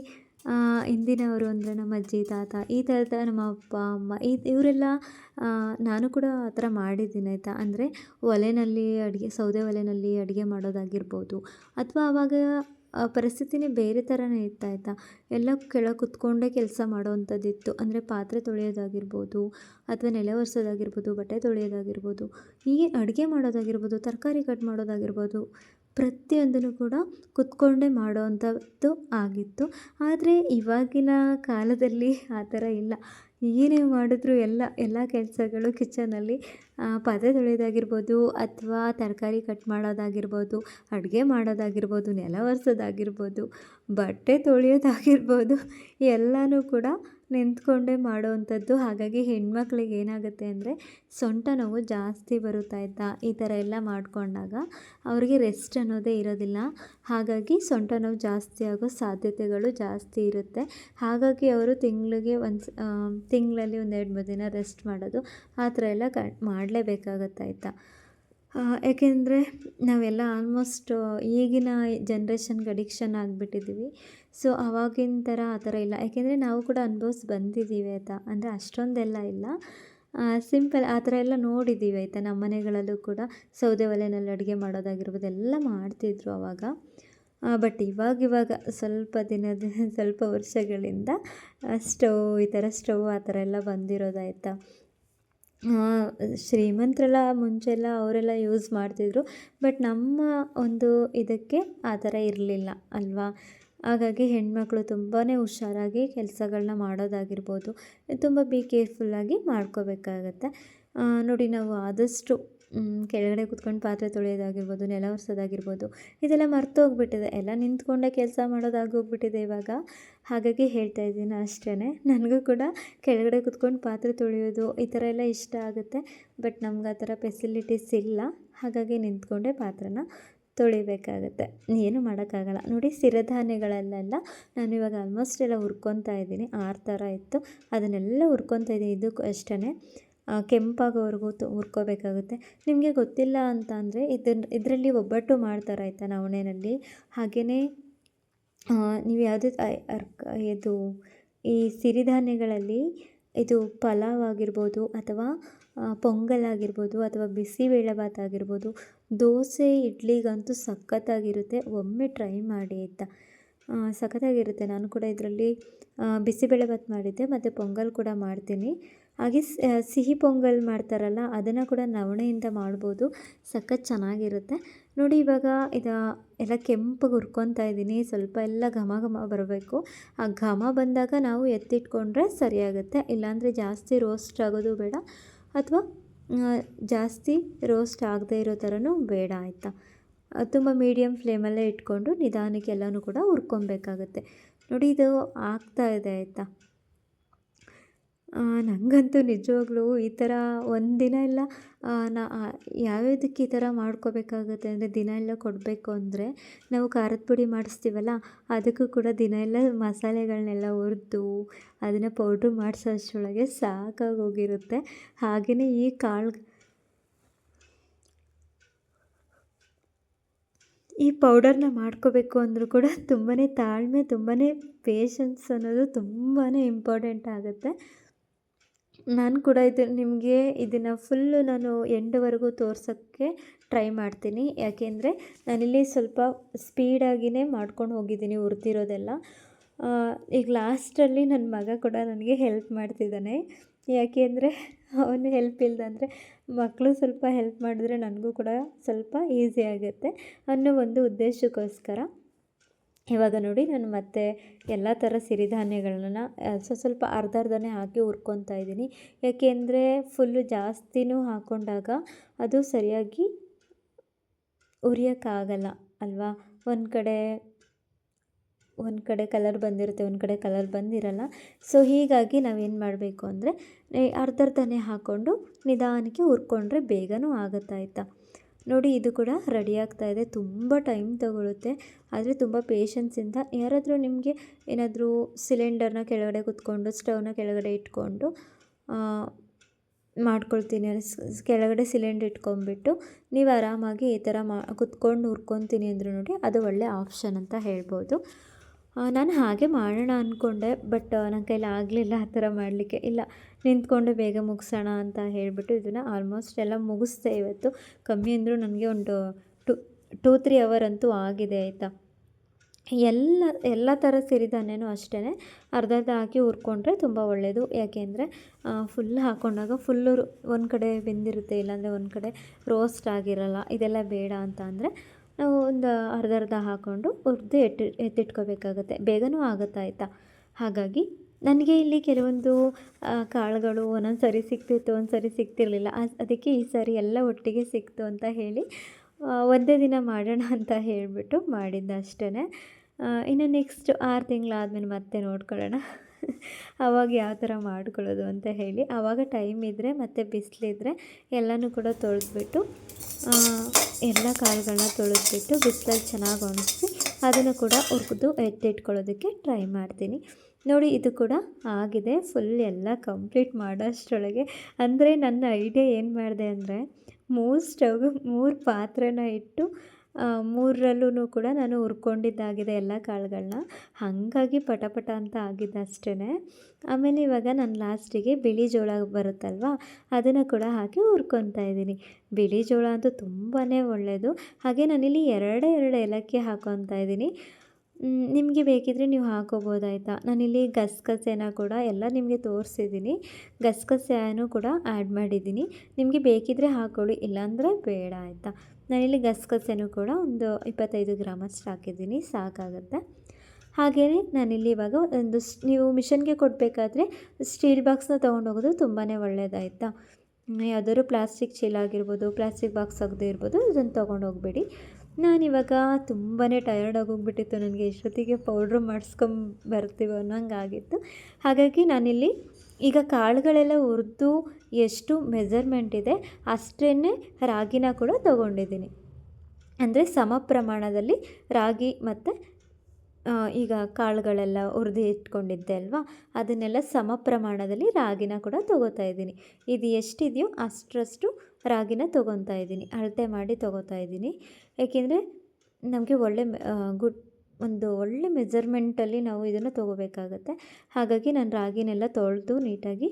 ಹಿಂದಿನವರು ಅಂದರೆ ನಮ್ಮ ಅಜ್ಜಿ, ತಾತ, ಈ ಥರದ ನಮ್ಮ ಅಪ್ಪ, ಅಮ್ಮ, ಈ ಇವರೆಲ್ಲ ನಾನು ಕೂಡ ಆ ಥರ ಮಾಡಿದ್ದೀನಿ, ಆಯಿತಾ? ಅಂದರೆ ಒಲೆಯಲ್ಲಿ ಅಡುಗೆ, ಸೌದೆ ಒಲೆಯಲ್ಲಿ ಅಡುಗೆ ಮಾಡೋದಾಗಿರ್ಬೋದು. ಅಥವಾ ಆವಾಗ ಪರಿಸ್ಥಿತಿನೇ ಬೇರೆ ಥರನೇ ಇತ್ತು, ಆಯಿತಾ? ಎಲ್ಲ ಕೆಳಗೆ ಕುತ್ಕೊಂಡೇ ಕೆಲಸ ಮಾಡೋವಂಥದ್ದಿತ್ತು. ಅಂದರೆ ಪಾತ್ರೆ ತೊಳೆಯೋದಾಗಿರ್ಬೋದು, ಅಥವಾ ನೆಲೆ ಒರೆಸೋದಾಗಿರ್ಬೋದು, ಬಟ್ಟೆ ತೊಳೆಯೋದಾಗಿರ್ಬೋದು, ಹೀಗೆ ಅಡುಗೆ ಮಾಡೋದಾಗಿರ್ಬೋದು, ತರಕಾರಿ ಕಟ್ ಮಾಡೋದಾಗಿರ್ಬೋದು ಪ್ರತಿಯೊಂದನ್ನು ಕೂಡ ಕೂತ್ಕೊಂಡೇ ಮಾಡೋವಂಥದ್ದು ಆಗಿತ್ತು. ಆದರೆ ಇವಾಗಿನ ಕಾಲದಲ್ಲಿ ಆ ಥರ ಇಲ್ಲ. ಏನೇ ಮಾಡಿದ್ರು ಎಲ್ಲ ಎಲ್ಲ ಕೆಲಸಗಳು ಕಿಚನಲ್ಲಿ ಪಾತ್ರೆ ತೊಳೆಯೋದಾಗಿರ್ಬೋದು ಅಥವಾ ತರಕಾರಿ ಕಟ್ ಮಾಡೋದಾಗಿರ್ಬೋದು, ಅಡುಗೆ ಮಾಡೋದಾಗಿರ್ಬೋದು, ನೆಲ ಒರೆಸೋದಾಗಿರ್ಬೋದು, ಬಟ್ಟೆ ತೊಳೆಯೋದಾಗಿರ್ಬೋದು ಎಲ್ಲನೂ ಕೂಡ ನಿಂತ್ಕೊಂಡೇ ಮಾಡೋವಂಥದ್ದು. ಹಾಗಾಗಿ ಹೆಣ್ಮಕ್ಳಿಗೆ ಏನಾಗುತ್ತೆ ಅಂದರೆ ಸೊಂಟ ನೋವು ಜಾಸ್ತಿ ಬರುತ್ತಾಯ್ತಾ ಈ ಥರ ಎಲ್ಲ ಮಾಡಿಕೊಂಡಾಗ ಅವರಿಗೆ ರೆಸ್ಟ್ ಅನ್ನೋದೇ ಇರೋದಿಲ್ಲ. ಹಾಗಾಗಿ ಸೊಂಟ ನೋವು ಜಾಸ್ತಿ ಆಗೋ ಸಾಧ್ಯತೆಗಳು ಜಾಸ್ತಿ ಇರುತ್ತೆ. ಹಾಗಾಗಿ ಅವರು ತಿಂಗಳಿಗೆ ಒಂದು ತಿಂಗಳಲ್ಲಿ ಒಂದು ಎರಡು ಮೂರು ದಿನ ರೆಸ್ಟ್ ಮಾಡೋದು ಆ ಥರ ಎಲ್ಲ ಕ, ಮಾಡಲೇಬೇಕಾಗತ್ತೆ ಆಯಿತಾ ಏಕೆಂದರೆ ನಾವೆಲ್ಲ ಆಲ್ಮೋಸ್ಟ್ ಈಗಿನ ಜನ್ರೇಷನ್ಗೆ ಅಡಿಕ್ಷನ್ ಆಗಿಬಿಟ್ಟಿದ್ದೀವಿ ಸೊ ಆವಾಗಿನ ಥರ ಆ ಥರ ಇಲ್ಲ. ಯಾಕೆಂದರೆ ನಾವು ಕೂಡ ಅನುಭವಿಸಿ ಬಂದಿದ್ದೀವಿ ಆಯಿತಾ? ಅಂದರೆ ಅಷ್ಟೊಂದೆಲ್ಲ ಇಲ್ಲ. ಸಿಂಪಲ್ ಆ ಥರ ಎಲ್ಲ ನೋಡಿದ್ದೀವಿ ಆಯಿತಾ? ನಮ್ಮ ಮನೆಗಳಲ್ಲೂ ಕೂಡ ಸೌದೆ ಒಲೆಯಲ್ಲಿ ಅಡುಗೆ ಮಾಡೋದಾಗಿರ್ಬೋದು, ಎಲ್ಲ ಮಾಡ್ತಿದ್ರು ಆವಾಗ ಬಟ್ ಇವಾಗ ಇವಾಗ ಸ್ವಲ್ಪ ದಿನದ, ಸ್ವಲ್ಪ ವರ್ಷಗಳಿಂದ ಸ್ಟವ್ ಈ ಥರ ಸ್ಟವ್ ಆ ಥರ ಎಲ್ಲ ಬಂದಿರೋದಾಯ್ತಾ ಶ್ರೀಮಂತರೆಲ್ಲ ಮುಂಚೆಲ್ಲ ಅವರೆಲ್ಲ ಯೂಸ್ ಮಾಡ್ತಿದ್ರು ಬಟ್ ನಮ್ಮ ಒಂದು ಇದಕ್ಕೆ ಆ ಥರ ಇರಲಿಲ್ಲ ಅಲ್ವಾ? ಹಾಗಾಗಿ ಹೆಣ್ಮಕ್ಳು ತುಂಬಾ ಹುಷಾರಾಗಿ ಕೆಲಸಗಳನ್ನ ಮಾಡೋದಾಗಿರ್ಬೋದು, ತುಂಬ ಬಿ ಕೇರ್ಫುಲ್ಲಾಗಿ ಮಾಡ್ಕೋಬೇಕಾಗತ್ತೆ. ನೋಡಿ ನಾವು ಆದಷ್ಟು ಕೆಳಗಡೆ ಕುತ್ಕೊಂಡು ಪಾತ್ರೆ ತೊಳೆಯೋದಾಗಿರ್ಬೋದು, ನೆಲ ಒರೆಸೋದಾಗಿರ್ಬೋದು, ಇದೆಲ್ಲ ಮರ್ತೋಗ್ಬಿಟ್ಟಿದೆ ಎಲ್ಲ ನಿಂತ್ಕೊಂಡೆ ಕೆಲಸ ಮಾಡೋದಾಗೋಗ್ಬಿಟ್ಟಿದೆ ಇವಾಗ. ಹಾಗಾಗಿ ಹೇಳ್ತಾ ಇದ್ದೀನಿ ಅಷ್ಟೇ ನನಗೂ ಕೂಡ ಕೆಳಗಡೆ ಕುತ್ಕೊಂಡು ಪಾತ್ರೆ ತೊಳೆಯೋದು ಈ ಥರ ಎಲ್ಲ ಇಷ್ಟ ಆಗುತ್ತೆ. ಬಟ್ ನಮ್ಗೆ ಆ ಥರ ಫೆಸಿಲಿಟೀಸ್ ಇಲ್ಲ. ಹಾಗಾಗಿ ನಿಂತ್ಕೊಂಡೆ ಪಾತ್ರೆನ ತೊಳಿಬೇಕಾಗತ್ತೆ. ಏನು ಮಾಡೋಕ್ಕಾಗಲ್ಲ. ನೋಡಿ, ಸಿರಧಾನ್ಯಗಳಲ್ಲೆಲ್ಲ ನಾನು ಇವಾಗ ಆಲ್ಮೋಸ್ಟ್ ಎಲ್ಲ ಹುರ್ಕೊತಾ ಇದ್ದೀನಿ. ಆರು ಥರ ಇತ್ತು. ಅದನ್ನೆಲ್ಲ ಹುರ್ಕೊತಾ ಇದ್ದೀನಿ. ಇದಕ್ಕೂ ಅಷ್ಟೇ ಕೆಂಪಾಗೋವರೆಗೂ ತು, ಹುರ್ಕೋಬೇಕಾಗುತ್ತೆ. ನಿಮಗೆ ಗೊತ್ತಿಲ್ಲ ಅಂತ ಅಂದರೆ ಇದನ್ನು ಇದರಲ್ಲಿ ಒಬ್ಬಟ್ಟು ಮಾಡ್ತಾರೆ ಆಯಿತಾ ನವಣೆಯಲ್ಲಿ ಹಾಗೆಯೇ ನೀವು ಯಾವುದೇ ಇದು, ಈ ಸಿರಿಧಾನ್ಯಗಳಲ್ಲಿ ಇದು ಪಲಾವ್ ಆಗಿರ್ಬೋದು ಅಥವಾ ಪೊಂಗಲ್ ಆಗಿರ್ಬೋದು ಅಥವಾ ಬಿಸಿಬೇಳೆಭಾತ್ ಆಗಿರ್ಬೋದು, ದೋಸೆ, ಇಡ್ಲಿಗಂತೂ ಸಖತ್ತಾಗಿರುತ್ತೆ. ಒಮ್ಮೆ ಟ್ರೈ ಮಾಡಿ ಆಯಿತಾ. ಸಖತ್ತಾಗಿರುತ್ತೆ. ನಾನು ಕೂಡ ಇದರಲ್ಲಿ ಬಿಸಿಬೇಳೆಭಾತ್ ಮಾಡಿದ್ದೆ, ಮತ್ತು ಪೊಂಗಲ್ ಕೂಡ ಮಾಡ್ತೀನಿ. ಹಾಗೆ ಸಿಹಿ ಪೊಂಗಲ್ ಮಾಡ್ತಾರಲ್ಲ, ಅದನ್ನು ಕೂಡ ನವಣೆಯಿಂದ ಮಾಡ್ಬೋದು. ಸಖತ್ ಚೆನ್ನಾಗಿರುತ್ತೆ. ನೋಡಿ ಇವಾಗ ಇದು, ಎಲ್ಲ ಕೆಂಪಗೆ ಹುರ್ಕೊತಾ ಇದ್ದೀನಿ. ಸ್ವಲ್ಪ ಎಲ್ಲ ಘಮ ಘಮ ಬರಬೇಕು. ಆ ಘಮ ಬಂದಾಗ ನಾವು ಎತ್ತಿಟ್ಕೊಂಡ್ರೆ ಸರಿಯಾಗುತ್ತೆ. ಇಲ್ಲಾಂದರೆ ಜಾಸ್ತಿ ರೋಸ್ಟ್ ಆಗೋದು ಬೇಡ. ಅಥವಾ ಜಾಸ್ತಿ ರೋಸ್ಟ್ ಆಗದೇ ಇರೋ ಥರನೂ ಬೇಡ ಆಯಿತಾ? ತುಂಬ ಮೀಡಿಯಮ್ ಫ್ಲೇಮಲ್ಲೇ ಇಟ್ಕೊಂಡು ನಿಧಾನಕ್ಕೆ ಎಲ್ಲನೂ ಕೂಡ ಹುರ್ಕೊಬೇಕಾಗತ್ತೆ. ನೋಡಿ ಇದು ಆಗ್ತಾ ಇದೆ ಆಯಿತಾ? ನನಗಂತೂ ನಿಜವಾಗ್ಲೂ ಈ ಥರ ಒಂದು ದಿನ ಎಲ್ಲ ನಾ ಯಾವ್ಯಾವುದಕ್ಕೆ ಈ ಥರ ಮಾಡ್ಕೋಬೇಕಾಗುತ್ತೆ ಅಂದರೆ ದಿನ ಎಲ್ಲ ಕೊಡಬೇಕು ಅಂದರೆ ನಾವು ಖಾರದ ಪುಡಿ ಮಾಡಿಸ್ತೀವಲ್ಲ, ಅದಕ್ಕೂ ಕೂಡ ದಿನ ಎಲ್ಲ ಮಸಾಲೆಗಳನ್ನೆಲ್ಲ ಹುರಿದು ಅದನ್ನು ಪೌಡ್ರ್ ಮಾಡಿಸೋ ಸಾಕಾಗಿ ಹೋಗಿರುತ್ತೆ. ಹಾಗೆಯೇ ಈ ಕಾಳು, ಈ ಪೌಡರ್ನ ಮಾಡ್ಕೋಬೇಕು ಅಂದರೂ ಕೂಡ ತುಂಬಾ ತಾಳ್ಮೆ ತುಂಬಾ ಪೇಶನ್ಸ್ ಅನ್ನೋದು ತುಂಬಾ ಇಂಪಾರ್ಟೆಂಟ್ ಆಗುತ್ತೆ. ನಾನು ಕೂಡ ಇದು ನಿಮಗೆ ಇದನ್ನು ಫುಲ್ಲು ನಾನು ಎಂಡ್ವರೆಗೂ ತೋರ್ಸೋಕ್ಕೆ ಟ್ರೈ ಮಾಡ್ತೀನಿ. ಯಾಕೆಂದರೆ ನಾನಿಲ್ಲಿ ಸ್ವಲ್ಪ ಸ್ಪೀಡಾಗಿಯೇ ಮಾಡ್ಕೊಂಡು ಹೋಗಿದ್ದೀನಿ ಉರ್ತಿರೋದೆಲ್ಲ ಈಗ ಲಾಸ್ಟಲ್ಲಿ ನನ್ನ ಮಗ ಕೂಡ ನನಗೆ ಹೆಲ್ಪ್ ಮಾಡ್ತಿದ್ದಾನೆ. ಯಾಕೆಂದರೆ ಅವನು ಹೆಲ್ಪ್ ಇಲ್ಲದಂದರೆ ಮಕ್ಕಳು ಸ್ವಲ್ಪ ಹೆಲ್ಪ್ ಮಾಡಿದ್ರೆ ನನಗೂ ಕೂಡ ಸ್ವಲ್ಪ ಈಸಿ ಆಗುತ್ತೆ ಅನ್ನೋ ಒಂದು ಉದ್ದೇಶಕ್ಕೋಸ್ಕರ. ಇವಾಗ ನೋಡಿ ನಾನು ಮತ್ತೆ ಎಲ್ಲ ಥರ ಸಿರಿಧಾನ್ಯಗಳನ್ನ ಸ್ವಲ್ಪ ಸ್ವಲ್ಪ ಅರ್ಧ ಅರ್ಧನೇ ಹಾಕಿ ಹುರ್ಕೊತಾ ಇದ್ದೀನಿ. ಯಾಕೆಂದರೆ ಫುಲ್ಲು ಜಾಸ್ತಿನೂ ಹಾಕ್ಕೊಂಡಾಗ ಅದು ಸರಿಯಾಗಿ ಉರಿಯೋಕ್ಕಾಗಲ್ಲ, ಅಲ್ವಾ? ಒಂದು ಕಡೆ ಒಂದು ಕಡೆ ಕಲರ್ ಬಂದಿರುತ್ತೆ, ಒಂದು ಕಡೆ ಕಲರ್ ಬಂದಿರಲ್ಲ. ಸೊ ಹೀಗಾಗಿ ನಾವೇನು ಮಾಡಬೇಕು ಅಂದರೆ ಅರ್ಧರ್ಧನೇ ಹಾಕ್ಕೊಂಡು ನಿಧಾನಕ್ಕೆ ಹುರ್ಕೊಂಡ್ರೆ ಬೇಗನೂ ಆಗುತ್ತಾಯ್ತಾ ನೋಡಿ, ಇದು ಕೂಡ ರೆಡಿ ಆಗ್ತಾ ಇದೆ. ತುಂಬ ಟೈಮ್ ತಗೊಳುತ್ತೆ. ಆದರೆ ತುಂಬ ಪೇಷನ್ಸಿಂದ ಯಾರಾದರೂ ನಿಮಗೆ ಏನಾದರೂ ಸಿಲಿಂಡರ್ನ ಕೆಳಗಡೆ ಕುತ್ಕೊಂಡು, ಸ್ಟವ್ನ ಕೆಳಗಡೆ ಇಟ್ಕೊಂಡು ಮಾಡ್ಕೊಳ್ತೀನಿ ಕೆಳಗಡೆ ಸಿಲಿಂಡರ್ ಇಟ್ಕೊಂಡ್ಬಿಟ್ಟು ನೀವು ಆರಾಮಾಗಿ ಈ ಥರ ಮಾ, ಕುತ್ಕೊಂಡು ಹುರ್ಕೊತೀನಿ ಅಂದರೂ ನೋಡಿ, ಅದು ಒಳ್ಳೆ ಆಪ್ಷನ್ ಅಂತ ಹೇಳ್ಬೋದು. ನಾನು ಹಾಗೆ ಮಾಡೋಣ ಅಂದ್ಕೊಂಡೆ ಬಟ್ ನನ್ನ ಕೈಲಿ ಆಗಲಿಲ್ಲ ಆ ಥರ ಮಾಡಲಿಕ್ಕೆ. ಇಲ್ಲ, ನಿಂತ್ಕೊಂಡು ಬೇಗ ಮುಗಿಸೋಣ ಅಂತ ಹೇಳಿಬಿಟ್ಟು ಇದನ್ನು ಆಲ್ಮೋಸ್ಟ್ ಎಲ್ಲ ಮುಗಿಸ್ದೆ ಇವತ್ತು. ಕಮ್ಮಿ ಅಂದರೂ ನನಗೆ ಒಂದು ಟು, ಟೂ ತ್ರೀ ಅವರ್ ಅಂತೂ ಆಗಿದೆ ಆಯಿತಾ. ಎಲ್ಲ ಎಲ್ಲ ಥರ ಸಿರಿಧಾನ್ಯನೂ ಅಷ್ಟೇ ಅರ್ಧ ಅರ್ಧ ಹಾಕಿ ಹುರ್ಕೊಂಡ್ರೆ ತುಂಬ ಒಳ್ಳೆಯದು ಯಾಕೆಂದರೆ ಫುಲ್ ಹಾಕ್ಕೊಂಡಾಗ ಫುಲ್ಲು ಒಂದು ಕಡೆ ಬೆಂದಿರುತ್ತೆ, ಇಲ್ಲಾಂದರೆ ಒಂದು ಕಡೆ ರೋಸ್ಟ್ ಆಗಿರಲ್ಲ, ಇದೆಲ್ಲ ಬೇಡ ಅಂತ ಅಂದರೆ ನಾವು ಒಂದು ಅರ್ಧ ಅರ್ಧ ಹಾಕ್ಕೊಂಡು ಹುರಿದು ಎತ್ತಿ ಎತ್ತಿಟ್ಕೋಬೇಕಾಗುತ್ತೆ. ಬೇಗನೂ ಆಗುತ್ತೆ ಆಯಿತಾ? ಹಾಗಾಗಿ ನನಗೆ ಇಲ್ಲಿ ಕೆಲವೊಂದು ಕಾಳುಗಳು ಒಂದೊಂದು ಸರಿ ಸಿಗ್ತಿತ್ತು ಒಂದು ಸರಿ ಸಿಗ್ತಿರಲಿಲ್ಲ. ಅದಕ್ಕೆ ಈ ಸಾರಿ ಎಲ್ಲ ಒಟ್ಟಿಗೆ ಸಿಕ್ತು ಅಂತ ಹೇಳಿ ಒಂದೇ ದಿನ ಮಾಡೋಣ ಅಂತ ಹೇಳಿಬಿಟ್ಟು ಮಾಡಿದ್ದೆ ಅಷ್ಟೇ ಇನ್ನು ನೆಕ್ಸ್ಟ್ ಆರು ತಿಂಗಳಾದ್ಮೇಲೆ ಮತ್ತೆ ನೋಡ್ಕೊಳ್ಳೋಣ. ಆವಾಗ ಯಾವ ಥರ ಮಾಡ್ಕೊಳ್ಳೋದು ಅಂತ ಹೇಳಿ. ಆವಾಗ ಟೈಮ್ ಇದ್ದರೆ ಮತ್ತು ಬಿಸಿಲಿದ್ರೆ ಎಲ್ಲನೂ ಕೂಡ ತೊಳೆದ್ಬಿಟ್ಟು ಎಲ್ಲ ಕಾಳುಗಳನ್ನ ತೊಳೆದ್ಬಿಟ್ಟು ಬಿಸಿಲಲ್ಲಿ ಚೆನ್ನಾಗಿ ಒಣಗಿಸಿ ಅದನ್ನು ಕೂಡ ಹುರಿದು ಎತ್ತಿಟ್ಕೊಳ್ಳೋದಕ್ಕೆ ಟ್ರೈ ಮಾಡ್ತೀನಿ. ನೋಡಿ, ಇದು ಕೂಡ ಆಗಿದೆ. ಫುಲ್ ಎಲ್ಲ ಕಂಪ್ಲೀಟ್ ಮಾಡೋಷ್ಟರೊಳಗೆ. ಅಂದರೆ ನನ್ನ ಐಡಿಯಾ ಏನು ಮಾಡಿದೆ ಅಂದರೆ, ಮೂರು ಸ್ಟವ್ ಮೂರು ಪಾತ್ರೆನ ಇಟ್ಟು ಮೂರರಲ್ಲೂ ಕೂಡ ನಾನು ಹುರ್ಕೊಂಡಿದ್ದಾಗಿದೆ ಎಲ್ಲ ಕಾಳುಗಳನ್ನ ಹಾಗಾಗಿ ಪಟ ಅಂತ ಆಗಿದೆ ಅಷ್ಟೇ ಆಮೇಲೆ ಇವಾಗ ನಾನು ಲಾಸ್ಟಿಗೆ ಬಿಳಿ ಜೋಳ ಬರುತ್ತಲ್ವ, ಅದನ್ನು ಕೂಡ ಹಾಕಿ ಹುರ್ಕೊತಾ ಇದ್ದೀನಿ. ಬಿಳಿ ಜೋಳ ಅಂತೂ ತುಂಬಾ ಒಳ್ಳೆಯದು ಹಾಗೆ ನಾನಿಲ್ಲಿ ಎರಡೇ ಎರಡು ಏಲಕ್ಕಿ ಹಾಕೊತಾ ಇದ್ದೀನಿ. ನಿಮಗೆ ಬೇಕಿದ್ದರೆ ನೀವು ಹಾಕೋಬೋದಾಯ್ತಾ? ನಾನಿಲ್ಲಿ ಗಸಗಸೆನ ಕೂಡ ಎಲ್ಲ ನಿಮಗೆ ತೋರಿಸಿದ್ದೀನಿ. ಗಸಗಸೆನೂ ಕೂಡ ಆ್ಯಡ್ ಮಾಡಿದ್ದೀನಿ. ನಿಮಗೆ ಬೇಕಿದ್ದರೆ ಹಾಕೊಳ್ಳಿ, ಇಲ್ಲಾಂದರೆ ಬೇಡ ಆಯಿತಾ? ನಾನಿಲ್ಲಿ ಗಸಗಸೆನೂ ಕೂಡ ಒಂದು ಇಪ್ಪತ್ತೈದು ಗ್ರಾಮಷ್ಟು ಹಾಕಿದ್ದೀನಿ, ಸಾಕಾಗುತ್ತೆ. ಹಾಗೆಯೇ ನಾನಿಲ್ಲಿ ಇವಾಗ ಒಂದು ನೀವು ಮಿಷನ್ಗೆ ಕೊಡಬೇಕಾದ್ರೆ ಸ್ಟೀಲ್ ಬಾಕ್ಸ್ನ ತೊಗೊಂಡೋಗೋದು ತುಂಬಾ ಒಳ್ಳೆಯದಾಯ್ತಾ ಯಾವ್ದಾದ್ರು ಪ್ಲಾಸ್ಟಿಕ್ ಚೀಲ ಆಗಿರ್ಬೋದು, ಪ್ಲಾಸ್ಟಿಕ್ ಬಾಕ್ಸ್ ಆಗದೇ ಇರ್ಬೋದು ಇದನ್ನು ತೊಗೊಂಡು ಹೋಗಬೇಡಿ ನಾನಿವಾಗ ತುಂಬಾ ಟಯರ್ಡ್ ಆಗೋಗ್ಬಿಟ್ಟಿತ್ತು. ನನಗೆ ಎಷ್ಟೊತ್ತಿಗೆ ಪೌಡ್ರ್ ಮಾಡಿಸ್ಕೊಂಬರ್ತೀವೋ ಅನ್ನೋಂಗೆ ಆಗಿತ್ತು ಹಾಗಾಗಿ ನಾನಿಲ್ಲಿ ಈಗ ಕಾಳುಗಳೆಲ್ಲ ಹುರಿದು ಎಷ್ಟು ಮೆಜರ್ಮೆಂಟ್ ಇದೆ ಅಷ್ಟೇ ರಾಗಿನ ಕೂಡ ತೊಗೊಂಡಿದ್ದೀನಿ. ಅಂದರೆ ಸಮ ಪ್ರಮಾಣದಲ್ಲಿ ರಾಗಿ ಮತ್ತು ಈಗ ಕಾಳುಗಳೆಲ್ಲ ಹುರಿದು ಇಟ್ಕೊಂಡಿದ್ದೆ ಅಲ್ವಾ? ಅದನ್ನೆಲ್ಲ ಸಮ ಪ್ರಮಾಣದಲ್ಲಿ ರಾಗಿನ ಕೂಡ ತೊಗೋತಾ ಇದ್ದೀನಿ. ಇದು ಎಷ್ಟಿದೆಯೋ ಅಷ್ಟರಷ್ಟು ರಾಗಿನ ತೊಗೊತಾ ಇದ್ದೀನಿ, ಅಳತೆ ಮಾಡಿ ತೊಗೋತಾ ಇದ್ದೀನಿ. ಏಕೆಂದರೆ ನಮಗೆ ಒಳ್ಳೆ ಗುಡ್, ಒಂದು ಒಳ್ಳೆ ಮೆಜರ್ಮೆಂಟಲ್ಲಿ ನಾವು ಇದನ್ನು ತೊಗೋಬೇಕಾಗತ್ತೆ. ಹಾಗಾಗಿ ನಾನು ರಾಗಿನೆಲ್ಲ ತೊಳೆದು ನೀಟಾಗಿ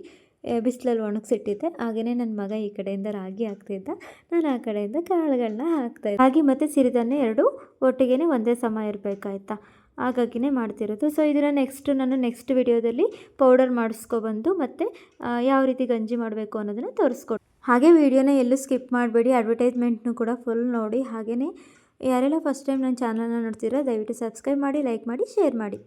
ಬಿಸಿಲಲ್ಲಿ ಒಣಗಿಸಿಟ್ಟಿದ್ದೆ. ಹಾಗೆಯೇ ನನ್ನ ಮಗ ಈ ಕಡೆಯಿಂದ ರಾಗಿ ಹಾಕ್ತಿದ್ದ ನಾನು ಆ ಕಡೆಯಿಂದ ಕಾಳುಗಳನ್ನ ಹಾಕ್ತಾಯಿದ್ದೆ ರಾಗಿ ಮತ್ತು ಸಿರಿಧಾನ್ಯ ಎರಡು ಒಟ್ಟಿಗೆ ಒಂದೇ ಸಮ ಇರಬೇಕಾಯ್ತಾ? ಹಾಗಾಗಿನೇ ಮಾಡ್ತಿರೋದು. ಸೊ ಇದನ್ನು ನೆಕ್ಸ್ಟ್ ನಾನು ನೆಕ್ಸ್ಟ್ ವಿಡಿಯೋದಲ್ಲಿ ಪೌಡರ್ ಮಾಡಿಸ್ಕೊಬಂದು ಮತ್ತು ಯಾವ ರೀತಿ ಗಂಜಿ ಮಾಡಬೇಕು ಅನ್ನೋದನ್ನು ತೋರಿಸ್ಕೊಡು ಹಾಗೆ ವೀಡಿಯೋನ ಎಲ್ಲೂ ಸ್ಕಿಪ್ ಮಾಡಬೇಡಿ ಅಡ್ವರ್ಟೈಸ್ಮೆಂಟ್ನು ಕೂಡ ಫುಲ್ ನೋಡಿ. ಹಾಗೆಯೇ ಯಾರೆಲ್ಲ ಫಸ್ಟ್ ಟೈಮ್ ನನ್ನ ಚಾನಲ್ನ ನೋಡ್ತೀರಾ ದಯವಿಟ್ಟು ಸಬ್ಸ್ಕ್ರೈಬ್ ಮಾಡಿ ಲೈಕ್ ಮಾಡಿ ಶೇರ್ ಮಾಡಿ.